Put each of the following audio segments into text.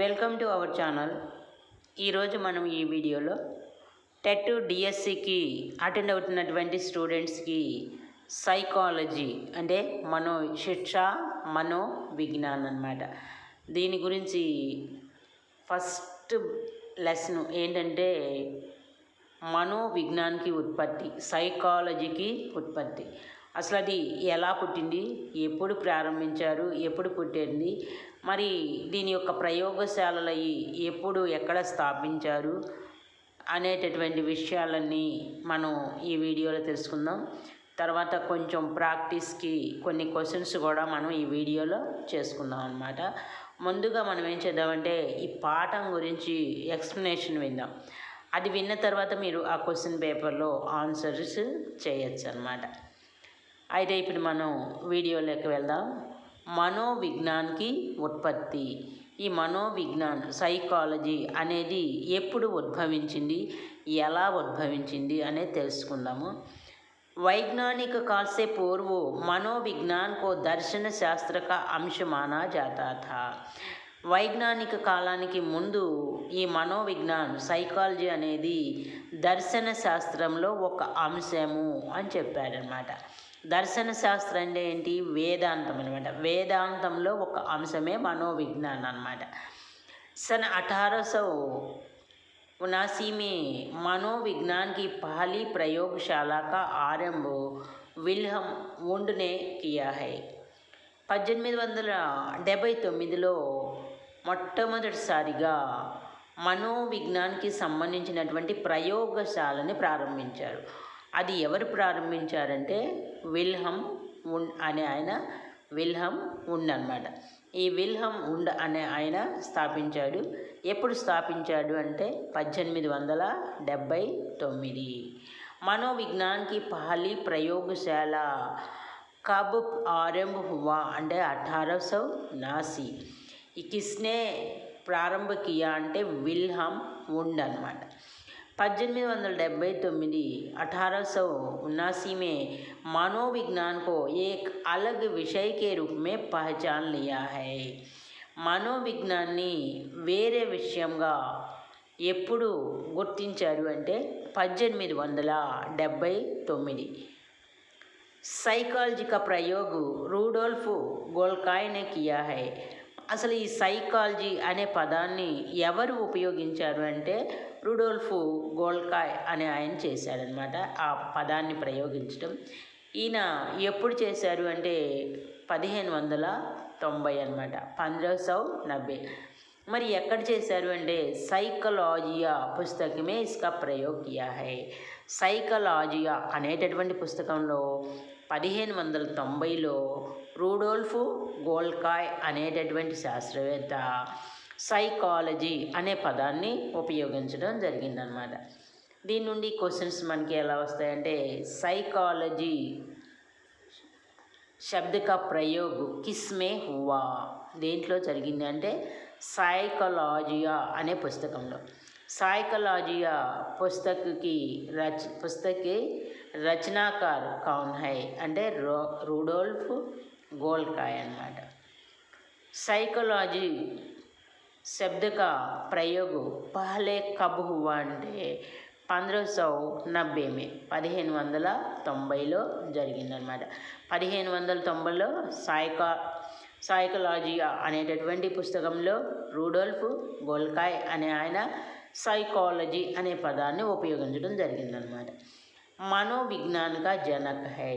Welcome to our channel. ఈరోజు మనం ఈ వీడియోలో టెట్ డిఎస్సికి అటెండ్ అవుతున్నటువంటి స్టూడెంట్స్కి సైకాలజీ అంటే మనో శిక్ష మనో విజ్ఞానం అన్నమాట. దీని గురించి ఫస్ట్ లెసన్ ఏంటంటే మనో విజ్ఞాన్కి ఉత్పత్తి సైకాలజీకి ఉత్పత్తి. అసలు అది ఎలా పుట్టింది? ఎప్పుడు ప్రారంభించారు? ఎప్పుడు పుట్టింది? మరి దీని యొక్క ప్రయోగశాలలు ఎప్పుడు ఎక్కడ స్థాపించారు? అనేటటువంటి విషయాలన్నీ మనం ఈ వీడియోలో తెలుసుకుందాం. తర్వాత కొంచెం ప్రాక్టీస్కి కొన్ని క్వశ్చన్స్ కూడా మనం ఈ వీడియోలో చేసుకుందాం అనమాట ముందుగా మనం ఏం చేద్దామంటే ఈ పాఠం గురించి ఎక్స్ప్లెనేషన్ విందాం. అది విన్న తర్వాత మీరు ఆ క్వశ్చన్ పేపర్లో ఆన్సర్స్ చేయొచ్చు అనమాట అయితే ఇప్పుడు మనం వీడియోలోకి వెళ్దాం మనోవిజ్ఞాన్కి ఉత్పత్తి ఈ మనోవిజ్ఞాన్ సైకాలజీ అనేది ఎప్పుడు ఉద్భవించింది ఎలా ఉద్భవించింది అనేది తెలుసుకుందాము वैज्ञानिक काल से पूर्व मनोविज्ञान को दर्शन शास्त्र का अंश माना जाता था వైజ్ఞానిక కాలానికి ముందు ఈ మనోవిజ్ఞాన్ సైకాలజీ అనేది దర్శన శాస్త్రంలో ఒక అంశము అని చెప్పారనమాట దర్శన శాస్త్రం అంటే ఏంటి వేదాంతం అనమాట వేదాంతంలో ఒక అంశమే మనోవిజ్ఞాన్ అనమాట सन अठारह सौ उनासी में मनोविज्ञान की पहली प्रयोगशाला का आरंभ विल्हम वुंड ने किया है పద్దెనిమిది వందల డెబ్భై తొమ్మిదిలో మొట్టమొదటిసారిగా మనోవిజ్ఞాన్కి సంబంధించినటువంటి ప్రయోగశాలని ప్రారంభించారు అది ఎవరు ప్రారంభించారంటే విల్హం ఉండ్ అనే ఆయన విల్హం ఉండ్ అనమాట ఈ విల్హం ఉండ్ అనే ఆయన స్థాపించాడు. ఎప్పుడు స్థాపించాడు అంటే పద్దెనిమిది వందల డెబ్భై తొమ్మిది. మనోవిజ్ఞాన్కి పహలి ప్రయోగశాల కబ్ ఆరంభ హువా అంటే అఠారో సౌ నాసి. ఈ కిస్నే ప్రారంభ కియా అంటే విల్హం ఉండ్ అనమాట పద్దెనిమిది వందల డెబ్భై తొమ్మిది अठारह सौ उन्नासी में मनोविज्ञान को एक अलग विषय के रूप में पहचान लिया है మనోవిజ్ఞాన్ని వేరే విషయంగా ఎప్పుడు గుర్తించారు అంటే పద్దెనిమిది వందల డెబ్భై తొమ్మిది సైకాలజీ కా ప్రయోగ్ రూడోల్ఫ్ గోల్కాయ్ నే కియా హై అసలు ఈ సైకాలజీ అనే పదాన్ని ఎవరు ఉపయోగించారు అంటే రుడోల్ఫ్ గోల్కాయ్ అనే ఆయన చేశాడనమాట. ఆ పదాన్ని ప్రయోగించడం ఈయన ఎప్పుడు చేశారు అంటే పదిహేను వందల తొంభై అనమాట. పంద్రహ సౌ నబ్బే మరి ఎక్కడ చేశారు అంటే సైకలాజియా పుస్తకమే ఇస్కా ప్రయోగ్ కియా హై. సైకలాజియా అనేటటువంటి పుస్తకంలో పదిహేను వందల తొంభైలో రూడోల్ఫ్ గోల్కాయ్ అనేటటువంటి శాస్త్రవేత్త సైకాలజీ అనే పదాన్ని ఉపయోగించడం జరిగిందనమాట. దీని నుండి క్వశ్చన్స్ మనకి ఎలా వస్తాయంటే సైకాలజీ శబ్దక కా ప్రయోగ్ కిస్మే హువా. దేంట్లో జరిగింది అంటే సైకలాజియా అనే పుస్తకంలో. సైకలాజియా పుస్తకకి రచ పుస్తకి రచనాకార్ కౌన్ హై అంటే రో రూడోల్ఫ్ గోల్కాయ్ అన్నమాట. సైకలాజీ शब्द का प्रयोग పహలే कब हुआ అంటే పంద్రహ సౌ నబ్బే మే పదిహేను వందల తొంభైలో జరిగిందనమాట పదిహేను వందల తొంభైలో సాయికా సైకలాజియా అనేటటువంటి పుస్తకంలో రూడోల్ఫ్ గోల్కాయ్ అనే ఆయన సైకాలజీ అనే పదాన్ని ఉపయోగించడం జరిగిందనమాట మనోవిజ్ఞానిక జనక్ హై.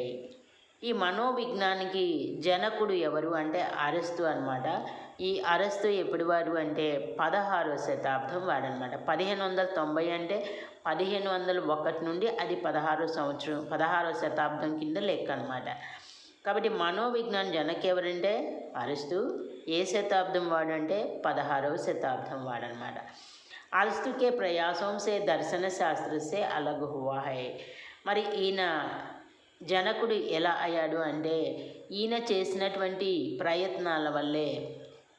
ఈ మనోవిజ్ఞానికి జనకుడు ఎవరు అంటే అరస్తు అనమాట ఈ అరస్తు ఎప్పుడు వారు అంటే పదహారవ శతాబ్దం వాడనమాట పదిహేను వందల తొంభై అంటే పదిహేను వందల ఒకటి నుండి అది పదహారో సంవత్సరం పదహారో శతాబ్దం కింద లెక్క అనమాట కాబట్టి మనోవిజ్ఞాన జనకెవరంటే అరస్తు. ఏ శతాబ్దం వాడంటే పదహారవ శతాబ్దం వాడనమాట అరస్తుకే ప్రయాసం సే దర్శన శాస్త్రసే అలగుహువా హై మరి ఈయన జనకుడు ఎలా అయ్యాడు అంటే ఈయన చేసినటువంటి ప్రయత్నాల వల్లే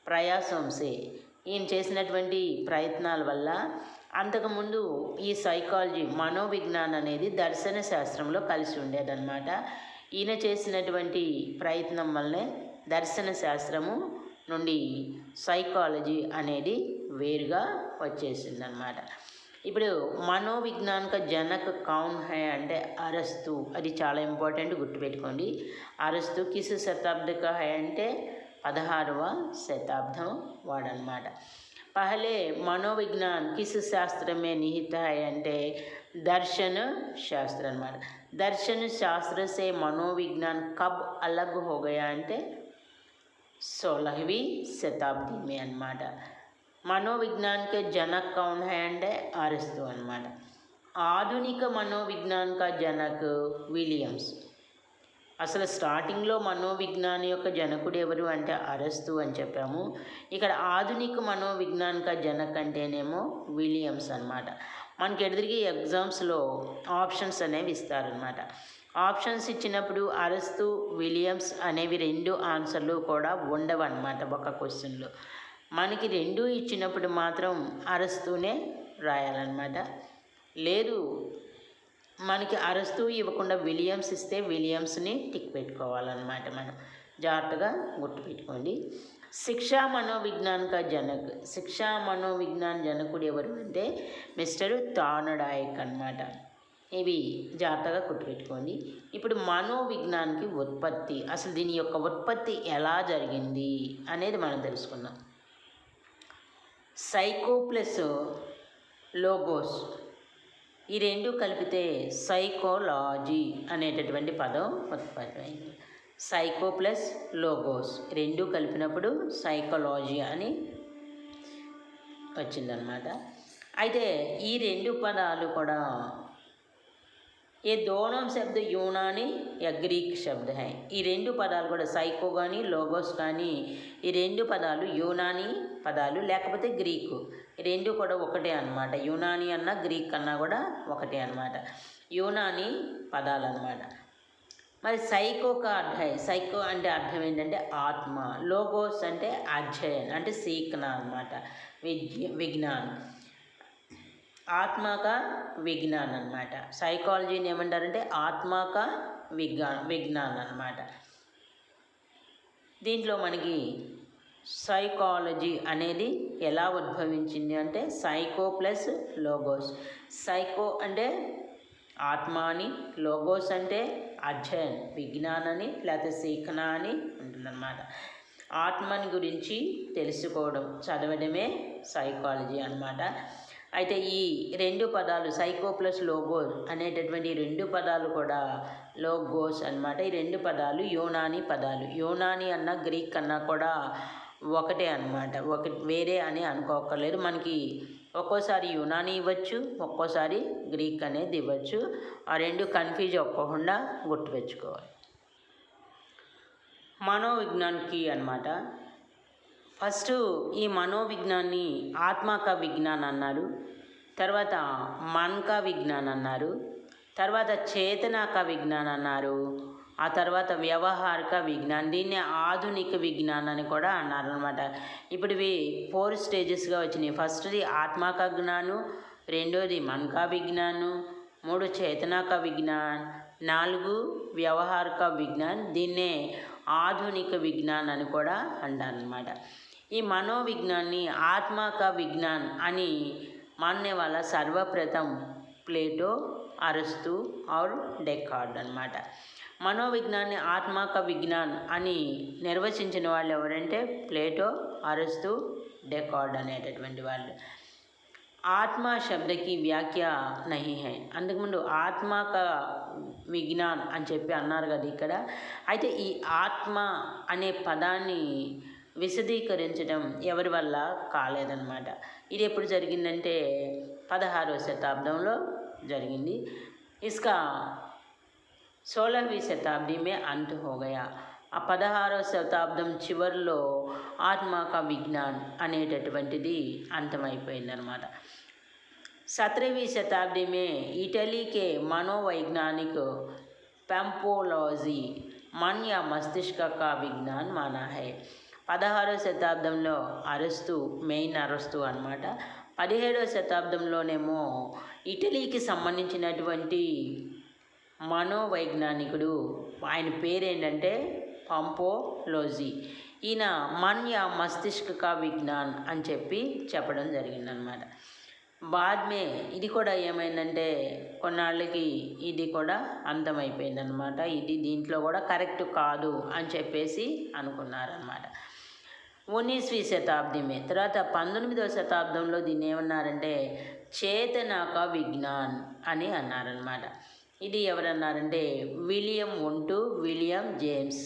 ప్రయాసంసే ఈయన చేసినటువంటి ప్రయత్నాల వల్ల అంతకుముందు ఈ సైకాలజీ మనోవిజ్ఞాన్ అనేది దర్శన శాస్త్రంలో కలిసి ఉండేదన్నమాట. ఈయన చేసినటువంటి ప్రయత్నం వల్లే దర్శన శాస్త్రము నుండి సైకాలజీ అనేది వేరుగా వచ్చేసిందనమాట ఇప్పుడు మనోవిజ్ఞానిక జనక కౌన్ హై అంటే అరస్తు. అది చాలా ఇంపార్టెంట్ గుర్తుపెట్టుకోండి. అరస్తు కిస్ శతాబ్దిక హై అంటే పదహారవ శతాబ్దం వాడనమాట. పహలే మనోవిజ్ఞాన్ కిస్ శాస్త్రమే నిహిత హై అంటే దర్శన శాస్త్ర అనమాట దర్శన శాస్త్ర సే మనోవిజ్ఞాన్ కబ్ అలగ్ హోగయా అంటే సోలహవి శతాబ్దమే అనమాట మనోవిజ్ఞానికే జనక్ కౌన్ హై అంటే అరస్తు అనమాట ఆధునిక మనోవిజ్ఞాన్ కా జనక్ విలియమ్స్. అసలు స్టార్టింగ్లో మనోవిజ్ఞాని యొక్క జనకుడు ఎవరు అంటే అరస్తు అని చెప్పాము. ఇక్కడ ఆధునిక మనోవిజ్ఞానిక జనక్ అంటేనేమో విలియమ్స్ అనమాట మనకి ఎదురికి ఎగ్జామ్స్లో ఆప్షన్స్ అనేవి ఇస్తారనమాట ఆప్షన్స్ ఇచ్చినప్పుడు అరస్తు విలియమ్స్ అనేవి రెండు ఆన్సర్లు కూడా ఉండవు అనమాట ఒక క్వశ్చన్లో. మనకి రెండు ఇచ్చినప్పుడు మాత్రం అరస్తునే రాయాలన్నమాట. లేదు మనకి అరస్తు ఇవ్వకుండా విలియమ్స్ ఇస్తే విలియమ్స్ని టిక్ పెట్టుకోవాలన్నమాట మనం. జాగ్రత్తగా గుర్తుపెట్టుకోండి శిక్షా మనోవిజ్ఞానిక జనక్ శిక్షా మనోవిజ్ఞాన్ జనకుడు ఎవరు అంటే మిస్టర్ తానడాయక్ అన్నమాట. ఇవి జాగ్రత్తగా గుర్తుపెట్టుకోండి ఇప్పుడు మనోవిజ్ఞానికి ఉత్పత్తి అసలు దీని యొక్క ఉత్పత్తి ఎలా జరిగింది అనేది మనం తెలుసుకుందాం. Psycho plus logos. ఈ రెండు కలిపితే సైకోలాజీ అనేటటువంటి పదం ఉత్పత్తి సైకో ప్లస్ లోగోస్ రెండు కలిపినప్పుడు సైకాలజీ అని వచ్చిందనమాట అయితే ఈ రెండు పదాలు కూడా ఏ దోనం శబ్ద యూనాని యా గ్రీక్ శబ్ద హై ఈ రెండు పదాలు కూడా సైకో కానీ లోగోస్ కానీ ఈ రెండు పదాలు యూనాని పదాలు లేకపోతే గ్రీకు రెండు కూడా ఒకటే అన్నమాట యూనాని అన్న గ్రీక్ అన్నా కూడా ఒకటే అన్నమాట యూనాని పదాలు అన్నమాట మరి సైకోక అర్థం సైకో అంటే అర్థం ఏంటంటే ఆత్మ లోగోస్ అంటే అధ్యయన్ అంటే సీకన అనమాట విజ్ఞ విజ్ఞానం ఆత్మక విజ్ఞానం అనమాట సైకాలజీని ఏమంటారంటే ఆత్మక విజ్ఞా విజ్ఞానం అనమాట దీంట్లో మనకి సైకాలజీ అనేది ఎలా ఉద్భవించింది అంటే సైకో ప్లస్ లోగోస్ సైకో అంటే ఆత్మ అని లోగోస్ అంటే అధ్యయన్ విజ్ఞానని లేకపోతే శిఖన అని ఉంటుందన్నమాట. ఆత్మని గురించి తెలుసుకోవడం చదవడమే సైకాలజీ అన్నమాట. అయితే ఈ రెండు పదాలు సైకో ప్లస్ లోగోస్ అనేటటువంటి రెండు పదాలు కూడా లోగోస్ అన్నమాట. ఈ రెండు పదాలు యోనాని పదాలు. యోనాని అన్న గ్రీక్ అన్నా కూడా ఒకటే అన్నమాట. ఒక వేరే అని అనుకోకర్లేదు మనకి ఒక్కోసారి యునాని ఇవ్వచ్చు ఒక్కోసారి గ్రీక్ అనేది ఇవ్వచ్చు. ఆ రెండు కన్ఫ్యూజ్ అవ్వకుండా గుర్తుపెట్టుకోవాలి మనోవిజ్ఞానికి అన్నమాట. ఫస్ట్ ఈ మనోవిజ్ఞాన్ని ఆత్మక విజ్ఞాన్ అన్నారు. తర్వాత మన్క విజ్ఞాన్ అన్నారు. తర్వాత చేతనాక విజ్ఞాన్ అన్నారు. ఆ తర్వాత వ్యవహారిక విజ్ఞాన్ దీన్ని ఆధునిక విజ్ఞాన్ అని కూడా అన్నారు అనమాట ఇప్పుడు ఇవి ఫోర్ స్టేజెస్గా వచ్చినాయి. ఫస్ట్ది ఆత్మక జ్ఞానం రెండోది మన్కా విజ్ఞాను మూడు చేతనాక విజ్ఞాన్ నాలుగు వ్యవహారిక విజ్ఞాన్ దీన్నే ఆధునిక విజ్ఞాన్ అని కూడా అంటారనమాట ఈ మనోవిజ్ఞాన్ని ఆత్మక విజ్ఞాన్ అని మాన్నే వాళ్ళ సర్వప్రథం ప్లేటో అరస్తు ఆర్ డెకార్డ్ అనమాట మనోవిజ్ఞాన్ని ఆత్మక విజ్ఞాన్ అని నిర్వచించిన వాళ్ళు ఎవరంటే ప్లేటో అరస్తు డెకార్డ్ అనేటటువంటి వాళ్ళు. ఆత్మ శబ్దకి వ్యాఖ్య నహి హై. అంతకుముందు ఆత్మక విజ్ఞాన్ అని చెప్పి అన్నారు కదా ఇక్కడ. అయితే ఈ ఆత్మ అనే పదాన్ని విశదీకరించడం ఎవరి వల్ల కాలేదన్నమాట ఇది ఎప్పుడు జరిగిందంటే పదహారవ శతాబ్దంలో జరిగింది ఇస్కా సోలహవీ శతాబ్ది మే అంత్ హో గయా ఆ పదహారవ శతాబ్దం చివరిలో ఆత్మక విజ్ఞాన్ అనేటటువంటిది అంతమైపోయిందనమాట सत्रहवीं शताब्दी में इटली के मनोवैज्ञानिक पेंपोलॉजी मन या मस्तिष्क का विज्ञान माना है పదహారో శతాబ్దంలో అరస్తు మెయిన్ అరస్తు అనమాట పదిహేడవ శతాబ్దంలోనేమో ఇటలీకి సంబంధించినటువంటి మనోవైజ్ఞానికుడు ఆయన పేరేంటంటే పంపోలోజీ. ఈయన మన్య మస్తిష్క విజ్ఞాన్ అని చెప్పి చెప్పడం జరిగిందనమాట బాద్మే ఇది కూడా ఏమైందంటే కొన్నాళ్ళకి ఇది కూడా అంతమైపోయిందనమాట ఇది దీంట్లో కూడా కరెక్ట్ కాదు అని చెప్పేసి అనుకున్నారనమాట ఉన్నీస్వీ శతాబ్దమే తర్వాత పంతొమ్మిదవ శతాబ్దంలో దీన్ని ఏమన్నారంటే చేతనాక విజ్ఞాన్ అని అన్నారనమాట ఇది ఎవరన్నారంటే విలియం ఒంటు విలియం జేమ్స్.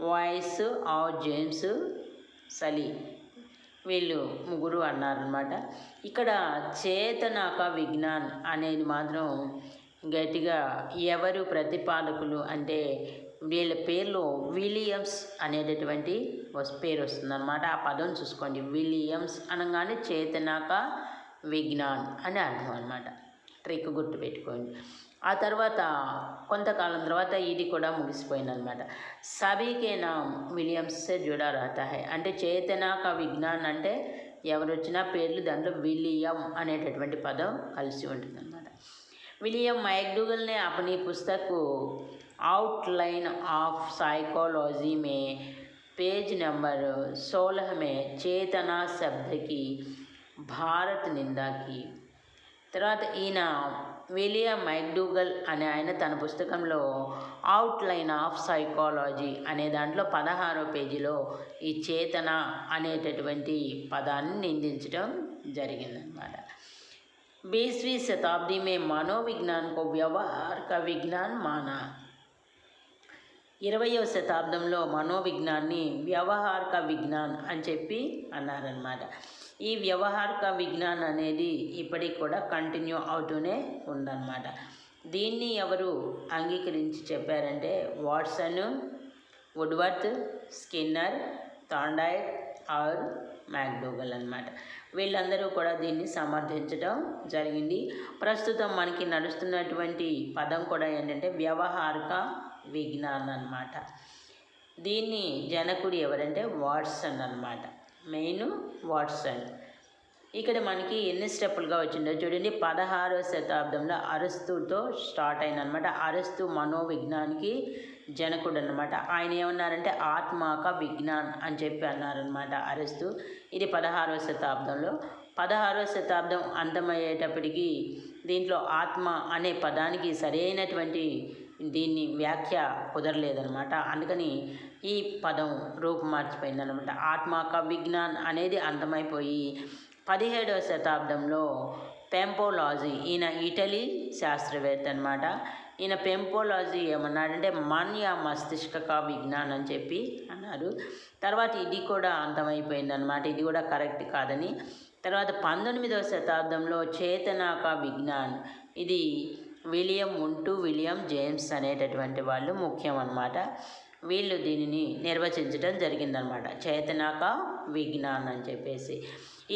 వాయిస్ ఆ జేమ్స్ సలీ. వీళ్ళు ముగ్గురు అన్నారనమాట ఇక్కడ చేతనాక విజ్ఞాన్ అనేది మాత్రం గట్టిగా ఎవరు ప్రతిపాదకులు అంటే వీళ్ళ పేర్లు విలియమ్స్ అనేటటువంటి పేరు వస్తుందన్నమాట. ఆ పదం చూసుకోండి. విలియమ్స్ అనగానే చేతనాక విజ్ఞాన్ అని అర్థం అనమాట ట్రిక్ గుర్తు పెట్టుకోండి. ఆ తర్వాత కొంతకాలం తర్వాత ఇది కూడా ముగిసిపోయిందనమాట సభీకే నా విలియమ్స్ జుడా రాతా హై అంటే చేతనాక విజ్ఞాన్ అంటే ఎవరు వచ్చినా పేర్లు దాంట్లో విలియం అనేటటువంటి పదం కలిసి ఉంటుందన్నమాట. విలియం మైక్డూగల్నే ఈ పుస్తకు आउटलाइन ऑफ साइकोलॉजी में पेज नंबर 16 में चेतना शब्द की భారత్ నిందా की తర్వాత ఈయన విలియం మైక్డూగల్ అనే ఆయన తన పుస్తకంలో అవుట్లైన్ ఆఫ్ సైకాలజీ అనే దాంట్లో పదహారో పేజీలో ఈ చేతన అనేటటువంటి పదాన్ని నిందించడం జరిగిందనమాట बीसवीं शताब्दी में मनोविज्ञान को व्यवहार का विज्ञान माना ఇరవయవ శతాబ్దంలో మనోవిజ్ఞాన్ని వ్యవహారిక విజ్ఞాన్ అని చెప్పి అన్నారనమాట ఈ వ్యవహారిక విజ్ఞాన్ అనేది ఇప్పటికి కూడా కంటిన్యూ అవుతూనే ఉందన్నమాట. దీన్ని ఎవరు అంగీకరించి చెప్పారంటే Watson Woodworth Skinner Thorndike or McDougall అన్నమాట. వీళ్ళందరూ కూడా దీన్ని సమర్థించడం జరిగింది. ప్రస్తుతం మనకి నడుస్తున్నటువంటి పదం కూడా ఏంటంటే వ్యవహారిక విజ్ఞానం అనమాట దీన్ని జనకుడు ఎవరంటే వాట్సన్ అనమాట మెయిన్ వాట్సన్. ఇక్కడ మనకి ఎన్ని స్టెప్పులుగా వచ్చిందో చూడండి. పదహారవ శతాబ్దంలో అరస్తుతో స్టార్ట్ అయిందనమాట అరస్తు మనోవిజ్ఞానికి జనకుడు అనమాట ఆయన ఏమన్నారంటే ఆత్మాక విజ్ఞాన్ అని చెప్పి అన్నారనమాట అరస్తు. ఇది పదహారవ శతాబ్దంలో. పదహారవ శతాబ్దం అంతమయ్యేటప్పటికి దీంట్లో ఆత్మ అనే పదానికి సరైనటువంటి దీన్ని వ్యాఖ్య కుదరలేదనమాట అందుకని ఈ పదం రూపుమార్చిపోయిందనమాట ఆత్మాక విజ్ఞాన్ అనేది అంతమైపోయి పదిహేడవ శతాబ్దంలో పెంపోలాజీ. ఈయన ఇటలీ శాస్త్రవేత్త అనమాట ఈయన పెంపోలాజీ ఏమన్నాడంటే మన్య మస్తిష్క విజ్ఞానం అని చెప్పి అన్నారు. తర్వాత ఇది కూడా అంతమైపోయిందనమాట ఇది కూడా కరెక్ట్ కాదని. తర్వాత పంతొమ్మిదవ శతాబ్దంలో చేతనాక విజ్ఞాన్. ఇది విలియం ఉంటూ విలియం జేమ్స్ అనేటటువంటి వాళ్ళు ముఖ్యం అనమాట వీళ్ళు దీనిని నిర్వచించడం జరిగిందనమాట చేతనాక విజ్ఞాన్ అని చెప్పేసి.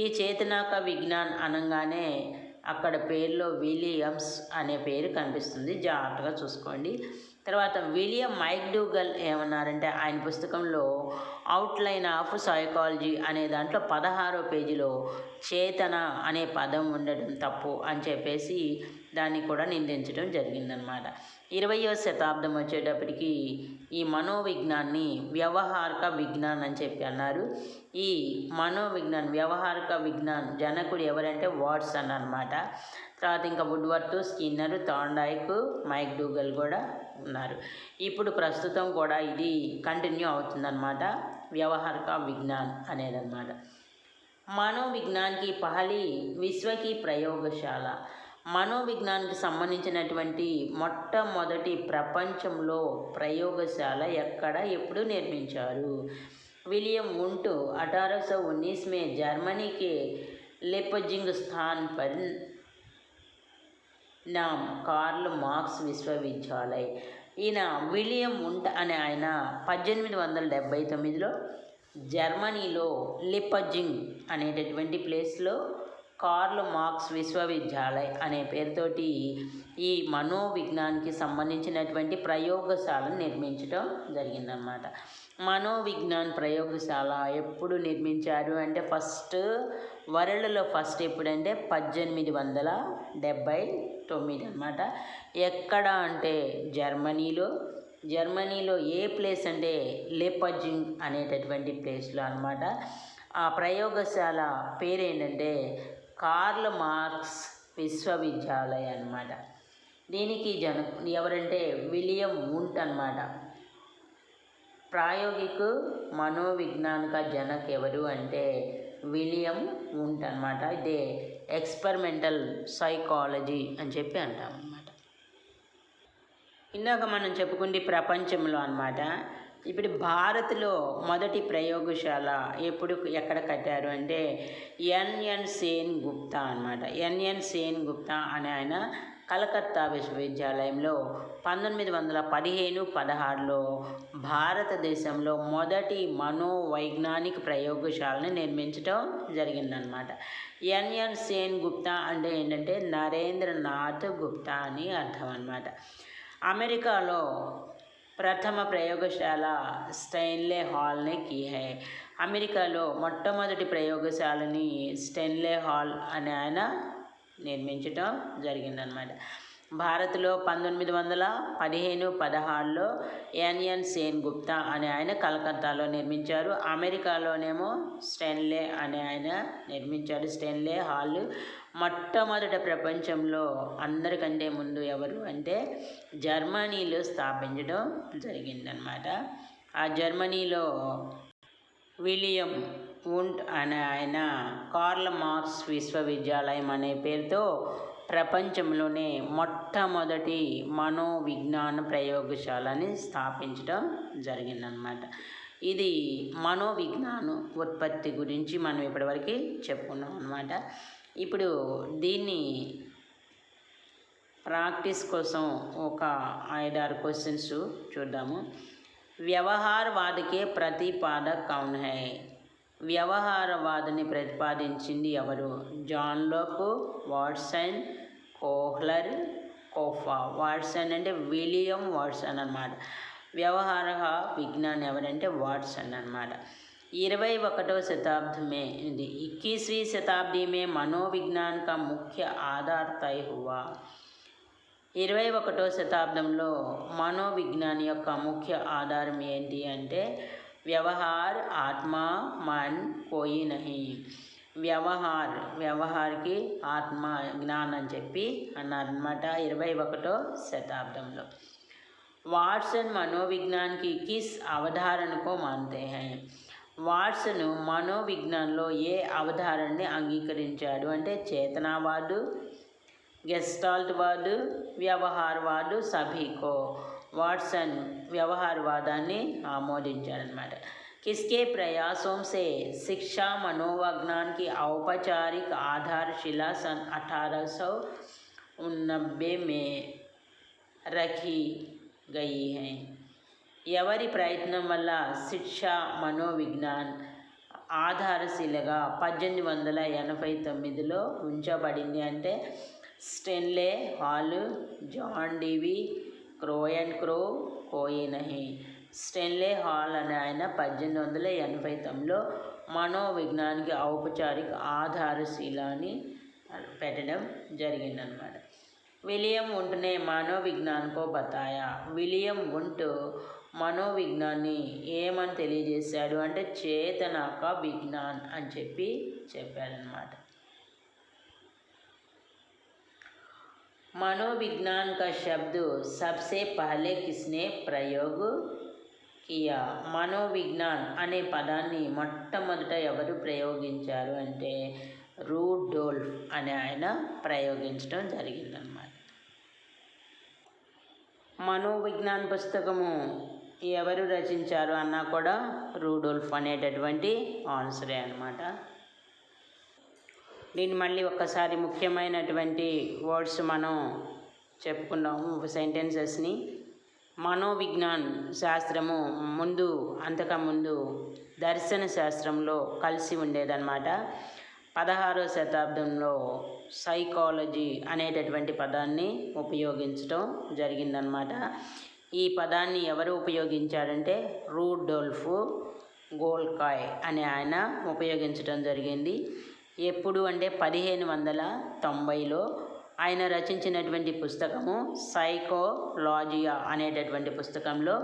ఈ చేతనాక విజ్ఞాన్ అనగానే అక్కడ పేరులో విలియమ్స్ అనే పేరు కనిపిస్తుంది. జాగ్రత్తగా చూసుకోండి. తర్వాత విలియం మైక్డూగల్ ఏమన్నారంటే ఆయన పుస్తకంలో అవుట్లైన్ ఆఫ్ సైకాలజీ అనే దాంట్లో పదహారో పేజీలో చేతన అనే పదం ఉండడం తప్పు అని చెప్పేసి దాన్ని కూడా నిందించడం జరిగిందనమాట ఇరవయో శతాబ్దం వచ్చేటప్పటికి ఈ మనోవిజ్ఞాన్ని వ్యవహారిక విజ్ఞాన్ అని చెప్పి అన్నారు. ఈ మనోవిజ్ఞాన్ వ్యవహారిక విజ్ఞాన్ జనకుడు ఎవరంటే వాట్సన్ అన్నమాట. తర్వాత ఇంకా Woodworth Skinner Thorndike McDougall కూడా ఉన్నారు. ఇప్పుడు ప్రస్తుతం కూడా ఇది కంటిన్యూ అవుతుందన్నమాట. వ్యవహారిక విజ్ఞాన్ అనేదన్నమాట. మనోవిజ్ఞాన్కి పహలి విశ్వకి ప్రయోగశాల. మనోవిజ్ఞానికి సంబంధించినటువంటి మొట్టమొదటి ప్రపంచంలో ప్రయోగశాల ఎక్కడ ఎప్పుడు నిర్మించారు विलियम वुंटू अठारह सौ उन्नीस में जर्मनी के लेपजिंग स्थान पर నామ్ కార్ల్ మార్క్స్ విశ్వవిద్యాలయ్ ఈయన విలియం ఉంట్ అనే ఆయన పద్దెనిమిది వందల డెబ్భై తొమ్మిదిలో జర్మనీలో లిపజింగ్ అనేటటువంటి ప్లేస్లో కార్ల్ మార్క్స్ విశ్వవిద్యాలయ్ అనే పేరుతోటి ఈ మనోవిజ్ఞానికి సంబంధించినటువంటి ప్రయోగశాలను నిర్మించడం జరిగిందనమాట మనోవిజ్ఞాన్ ప్రయోగశాల ఎప్పుడు నిర్మించారు అంటే ఫస్ట్ వరల్డ్లో ఫస్ట్ ఎప్పుడంటే పద్దెనిమిది వందల డెబ్భై తొమ్మిది అనమాట ఎక్కడ అంటే జర్మనీలో. జర్మనీలో ఏ ప్లేస్ అంటే లేపజింగ్ అనేటటువంటి ప్లేస్లో అనమాట ఆ ప్రయోగశాల పేరు ఏంటంటే కార్ల్ మార్క్స్ విశ్వవిద్యాలయం అన్నమాట. దీనికి జన ఎవరంటే విలియం వుంట్ అనమాట ప్రాయోగిక మనోవిజ్ఞానిక జనక్ ఎవరు అంటే విలియం వుంట్ అనమాట ఇదే ఎక్స్పెరిమెంటల్ సైకాలజీ అని చెప్పి అంటాం అన్నమాట ఇందాక మనం చెప్పుకుంది ప్రపంచంలో అనమాట ఇప్పుడు భారత్లో మొదటి ప్రయోగశాల ఎప్పుడు ఎక్కడ కట్టారు అంటే ఎన్ఎన్ సేన్ గుప్తా అన్నమాట. ఎన్ఎన్ సేన్ గుప్తా అనే ఆయన కలకత్తా విశ్వవిద్యాలయంలో పంతొమ్మిది వందల పదిహేను పదహారులో భారతదేశంలో మొదటి మనోవైజ్ఞానిక ప్రయోగశాలను నిర్మించడం జరిగిందనమాట ఎన్ఎన్ సేన్ గుప్తా అంటే ఏంటంటే నరేంద్రనాథ్ గుప్తా అని అర్థం అనమాట అమెరికాలో ప్రథమ ప్రయోగశాల స్టెయిన్లే హాల్ని కీ హై. అమెరికాలో మొట్టమొదటి ప్రయోగశాలని స్టెన్లే హాల్ అనే ఆయన నిర్మించడం జరిగిందనమాట భారత్లో పంతొమ్మిది వందల పదిహేను పదహారులో ఎన్ఎన్ సేన్ గుప్తా అనే ఆయన కలకత్తాలో నిర్మించారు. అమెరికాలోనేమో స్టెన్లే అనే ఆయన నిర్మించారు స్టెన్లే హాల్ మొట్టమొదట ప్రపంచంలో అందరికంటే ముందు ఎవరు అంటే జర్మనీలో స్థాపించడం జరిగిందనమాట ఆ జర్మనీలో విలియం ఉంట్ అనే ఆయన కార్ల్ మార్క్స్ విశ్వవిద్యాలయం అనే పేరుతో ప్రపంచంలోనే మొట్టమొదటి మనోవిజ్ఞాన ప్రయోగశాలని స్థాపించడం జరిగిందనమాట ఇది మనోవిజ్ఞాన ఉత్పత్తి గురించి మనం ఇప్పటివరకు చెప్పుకున్నాం అనమాట ఇప్పుడు దీన్ని ప్రాక్టీస్ కోసం ఒక ఐదారు క్వశ్చన్స్ చూద్దాము. వ్యవహారవాదికే ప్రతిపాదక్ కౌన్ హై. వ్యవహారవాదిని ప్రతిపాదించింది ఎవరు? John Locke Watson Kohler Koffka. Watson అంటే విలియం వాట్సన్ అన్నమాట. వ్యవహార విజ్ఞాన్ ఎవరంటే వాట్సన్ అన్నమాట. इरवई ఒకటవ शताब्दी में इक्कीसवीं शताब्दी में मनोविज्ञान का मुख्य आधार तय हुआ ఇరవై ఒకటో శతాబ్దంలో మనోవిజ్ఞాని యొక్క ముఖ్య ఆధారం ఏంటి అంటే వ్యవహార్ ఆత్మ మన్ కోయి నహి వ్యవహార్ వ్యవహార్కి ఆత్మ జ్ఞాన్ అని చెప్పి అన్నారనమాట ఇరవై ఒకటో శతాబ్దంలో వాట్సన్ మనోవిజ్ఞాన్ की किस अवधारण को मानते हैं వాట్సన్ మనోవిజ్ఞానంలో ఏ అవధారణని అంగీకరించాడు అంటే చేతనావాదు గెస్టాల్ట్వాదు వ్యవహారవాదు సభీకో వాట్సన్ వ్యవహారవాదాన్ని ఆమోదించాడనమాట किसके प्रयासों से शिक्षा मनोविज्ञान की औपचारिक आधारशिला सन अठारह सौ उन्नबे में रखी गई है ఎవరి ప్రయత్నం వల్ల శిక్ష మనోవిజ్ఞాన్ ఆధారశిలగా పద్దెనిమిది వందల ఎనభై తొమ్మిదిలో ఉంచబడింది అంటే Stanley Hall John Dewey Crow and Crow కోయినహి Stanley Hall అనే ఆయన పద్దెనిమిది వందల ఎనభై తొమ్మిదిలో మనోవిజ్ఞానికి ఔపచారిక ఆధారశీలాన్ని పెట్టడం జరిగిందనమాట విలియం వుంట్నే మనోవిజ్ఞాన్కో బతాయా విలియం ఉంటూ మనోవిజ్ఞాన్ని ఏమని తెలియజేశాడు అంటే చేతనక విజ్ఞాన్ అని చెప్పి చెప్పారనమాట मनोविज्ञान का शब्द सबसे पहले किसने प्रयोग కియా మనోవిజ్ఞాన్ అనే పదాన్ని మొట్టమొదట ఎవరు ప్రయోగించారు అంటే రూడోల్ఫ్ అనే ఆయన ప్రయోగించడం జరిగిందనమాట మనోవిజ్ఞాన్ పుస్తకము ఎవరు రచించారు అన్నా కూడా రూడోల్ఫ్ అనేటటువంటి ఆన్సరే అనమాట దీన్ని మళ్ళీ ఒక్కసారి ముఖ్యమైనటువంటి వర్డ్స్ మనం చెప్పుకున్నాము సెంటెన్సెస్ని. మనోవిజ్ఞాన్ శాస్త్రము ముందు అంతకముందు దర్శన శాస్త్రంలో కలిసి ఉండేదన్నమాట. పదహారో శతాబ్దంలో సైకాలజీ అనేటటువంటి పదాన్ని ఉపయోగించడం జరిగిందనమాట ఈ పదాన్ని ఎవరు ఉపయోగించారంటే రూడోల్ఫ్ గోల్కాయ్ అనే ఆయన ఉపయోగించడం జరిగింది. ఎప్పుడు అంటే పదిహేను వందల తొంభైలో ఆయన రచించినటువంటి పుస్తకము సైకోలాజియా అనేటటువంటి పుస్తకంలో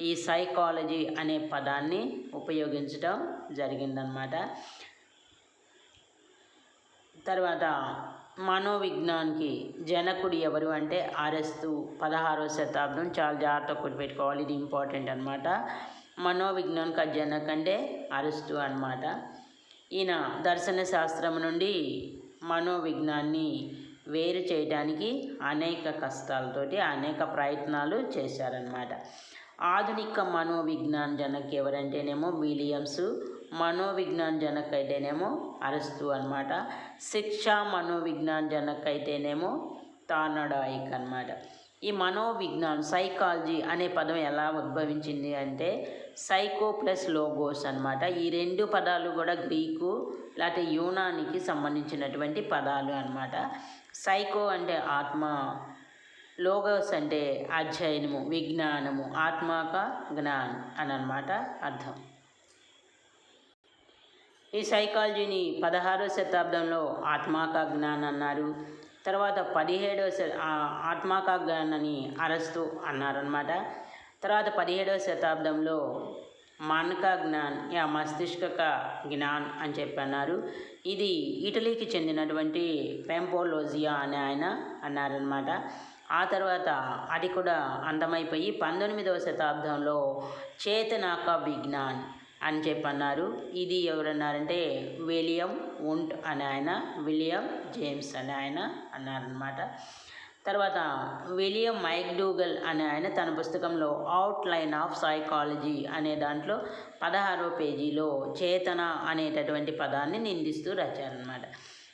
ఈ సైకాలజీ అనే పదాన్ని ఉపయోగించడం జరిగిందనమాట తర్వాత మనోవిజ్ఞాన్కి జనకుడు ఎవరు అంటే అరస్తు పదహారవ శతాబ్దం చాలా జాగ్రత్త పెట్టుకోవాలి ఇది ఇంపార్టెంట్ అనమాట మనోవిజ్ఞాన్కి జనక్ అంటే అరస్తు అనమాట ఈయన దర్శన శాస్త్రం నుండి మనోవిజ్ఞాన్ని వేరు చేయడానికి అనేక కష్టాలతోటి అనేక ప్రయత్నాలు చేశారనమాట ఆధునిక మనోవిజ్ఞాన జనక్ ఎవరంటేనేమో విలియమ్స్ మనోవిజ్ఞానజనక్ అయితేనేమో అరస్తు అనమాట శిక్ష మనోవిజ్ఞానజనక్ అయితేనేమో తానడాయిక్ అనమాట ఈ మనోవిజ్ఞానం సైకాలజీ అనే పదం ఎలా ఉద్భవించింది అంటే సైకో ప్లస్ లోగోస్ అనమాట ఈ రెండు పదాలు కూడా గ్రీకు లేకపోతే యూనానికి సంబంధించినటువంటి పదాలు అనమాట సైకో అంటే ఆత్మ లోగోస్ అంటే అధ్యయనము విజ్ఞానము ఆత్మాక జ్ఞాన్ అని అనమాట అర్థం. ఈ సైకాలజీని పదహారవ శతాబ్దంలో ఆత్మాక జ్ఞాన్ అన్నారు తర్వాత పదిహేడవ శ ఆత్మాక జ్ఞాన్ అని అరస్తు అన్నారనమాట తర్వాత పదిహేడవ శతాబ్దంలో మానక జ్ఞాన్ యా మస్తిష్క జ్ఞాన్ అని చెప్పి అన్నారు ఇది ఇటలీకి చెందినటువంటి పెంపోలోజియా అని ఆయన అన్నారనమాట ఆ తర్వాత అది కూడా అంతమైపోయి పంతొమ్మిదవ శతాబ్దంలో చేతనాక విజ్ఞాన్ అని చెప్పి అన్నారు ఇది ఎవరన్నారంటే విలియం ఉంట్ అని ఆయన విలియం జేమ్స్ అని ఆయన అన్నారనమాట తర్వాత విలియం మైక్డూగల్ అనే ఆయన తన పుస్తకంలో అవుట్లైన్ ఆఫ్ సైకాలజీ అనే దాంట్లో పదహారవ పేజీలో చేతన అనేటటువంటి పదాన్ని నిందిస్తూ రచారనమాట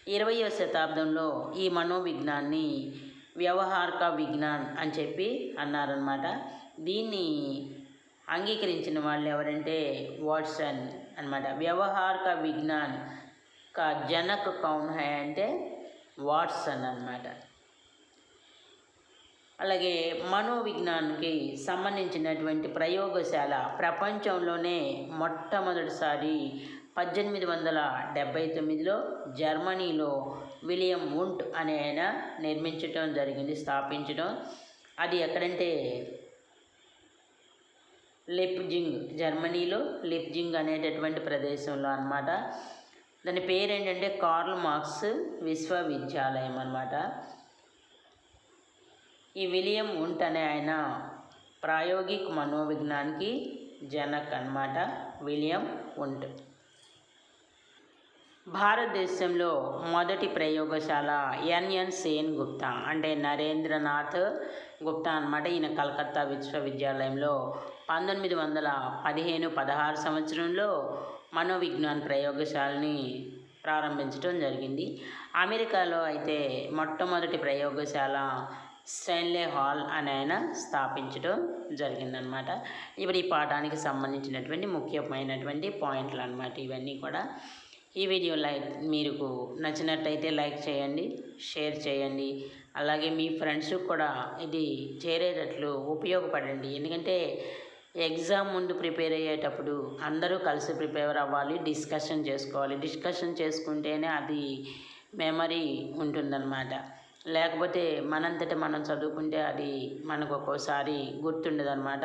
ఇరవయో శతాబ్దంలో ఈ మనోవిజ్ఞాన్ని వ్యవహారిక విజ్ఞాన్ అని చెప్పి అన్నారనమాట దీన్ని అంగీకరించిన వాళ్ళు ఎవరంటే వాట్సన్ అనమాట వ్యవహారిక విజ్ఞాన్ కా జనక్ కౌన్ హై అంటే వాట్సన్ అనమాట అలాగే మనోవిజ్ఞానికి సంబంధించినటువంటి ప్రయోగశాల ప్రపంచంలోనే మొట్టమొదటిసారి పద్దెనిమిది వందల డెబ్భై తొమ్మిదిలో జర్మనీలో విలియం వుంట్ అనే ఆయన నిర్మించటం జరిగింది స్థాపించడం అది ఎక్కడంటే లిప్జింగ్ జర్మనీలో లిప్జింగ్ అనేటటువంటి ప్రదేశంలో అనమాట దాని పేరు ఏంటంటే కార్ల్ మార్క్స్ విశ్వవిద్యాలయం అనమాట ఈ విలియం ఉంట్ అనే ఆయన ప్రాయోగిక్ మనోవిజ్ఞానికి జనక్ అనమాట విలియం ఉంట్ భారతదేశంలో మొదటి ప్రయోగశాల ఎన్ఎన్ సేన్ గుప్తా అంటే నరేంద్రనాథ్ గుప్తా అనమాట ఈయన కలకత్తా విశ్వవిద్యాలయంలో పంతొమ్మిది వందల పదిహేను పదహారు సంవత్సరంలో మనోవిజ్ఞాన్ ప్రయోగశాలని ప్రారంభించడం జరిగింది. అమెరికాలో అయితే మొట్టమొదటి ప్రయోగశాల స్టెన్లే హాల్ అని ఆయన స్థాపించడం జరిగిందనమాట ఇప్పుడు ఈ పాఠానికి సంబంధించినటువంటి ముఖ్యమైనటువంటి పాయింట్లు అనమాట ఇవన్నీ కూడా. ఈ వీడియో లైక్ మీకు నచ్చినట్టయితే లైక్ చేయండి షేర్ చేయండి. అలాగే మీ ఫ్రెండ్స్కి కూడా ఇది చేరేటట్లు ఉపయోగపడండి. ఎందుకంటే ఎగ్జామ్ ముందు ప్రిపేర్ అయ్యేటప్పుడు అందరూ కలిసి ప్రిపేర్ అవ్వాలి డిస్కషన్ చేసుకోవాలి. డిస్కషన్ చేసుకుంటేనే అది మెమరీ ఉంటుందన్నమాట. లేకపోతే మనంతట మనం చదువుకుంటే అది మనకు ఒక్కోసారి గుర్తుండదనమాట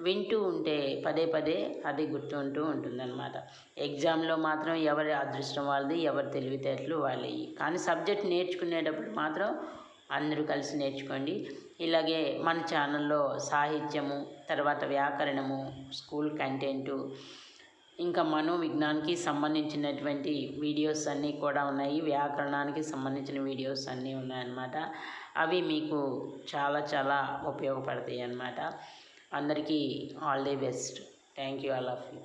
వింటూ ఉంటే పదే పదే అది గుర్తుంటూ ఉంటుందన్నమాట. ఎగ్జామ్లో మాత్రం ఎవరి అదృష్టం వాళ్ళది ఎవరి తెలివితేటలు వాళ్ళవి కానీ సబ్జెక్ట్ నేర్చుకునేటప్పుడు మాత్రం అందరూ కలిసి నేర్చుకోండి. ఇలాగే మన ఛానల్లో సాహిత్యము తర్వాత వ్యాకరణము స్కూల్ కంటెంటు ఇంకా మనోవిజ్ఞానికి సంబంధించినటువంటి వీడియోస్ అన్నీ కూడా ఉన్నాయి. వ్యాకరణానికి సంబంధించిన వీడియోస్ అన్నీ ఉన్నాయన్నమాట. అవి మీకు చాలా చాలా ఉపయోగపడతాయి అన్నమాట అందరికీ all the best. Thank you. All of you.